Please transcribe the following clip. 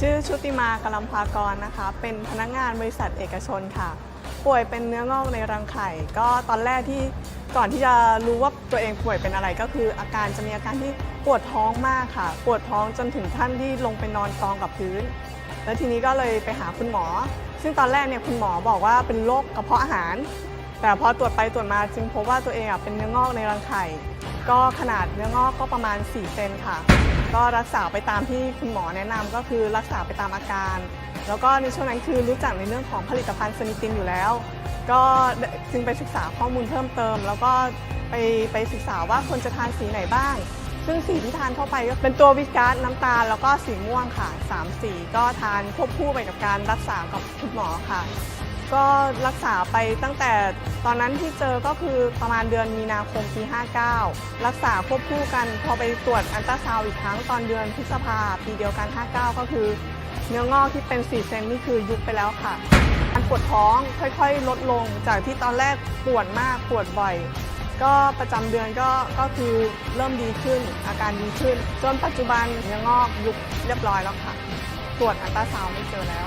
ชื่อชุติมากลัมพากรนะคะ เป็นพนักงานบริษัทเอกชนค่ะ ป่วยเป็นเนื้องอกในรังไข่ ก็ตอนแรกที่ก่อนที่จะรู้ว่าตัวเองป่วยเป็นอะไรก็คือ อาการจะมีอาการที่ปวดท้องมากค่ะ ปวดท้องจนถึงขั้นที่ลงไปนอนกองกับพื้น แล้วทีนี้ก็เลยไปหาคุณหมอ ซึ่งตอนแรกเนี่ยคุณหมอบอกว่าเป็นโรคกระเพาะอาหาร แต่พอตรวจไปตรวจมาจึงพบว่าตัวเองอะเป็นเนื้องอกในรังไข่ ก็ขนาดเนื้องอกก็ประมาณ 4 เซนค่ะ ก็รักษาไปตามที่คุณหมอแนะนำก็คือรักษาไปตามอาการ แล้วก็ในช่วงนั้นคือรู้จักในเรื่องของผลิตภัณฑ์สนิตินอยู่แล้ว ก็จึงไปศึกษาข้อมูลเพิ่มเติม แล้วก็ไปไปศึกษาว่าควรจะทานสีไหนบ้าง ซึ่งสีที่ทานเข้าไปก็เป็นตัววิกาสน้ำตาล แล้วก็สีม่วงค่ะสามสีก็ทานควบคู่ไปกับการรักษากับคุณหมอค่ะ ก็รักษาไปตั้งแต่ตอนนั้นที่เจอก็คือประมาณเดือนมีนาคมปี 59 รักษาควบคู่กันพอไปตรวจอันตราซาวอีกครั้งตอนเดือนพฤษภาปีเดียวกัน 59 ก็คือ เนื้องอกที่เป็น4เซนนี่คือยุบไปแล้วค่ะการปวดท้องค่อยๆ ลดลงจากที่ตอนแรกปวดมากปวดบ่อย ก็ประจำเดือนก็ก็คือเริ่มดีขึ้นอาการดีขึ้น จนปัจจุบันเนื้องอกยุบเรียบร้อยแล้วค่ะ ตรวจอันตราซาวไม่เจอแล้ว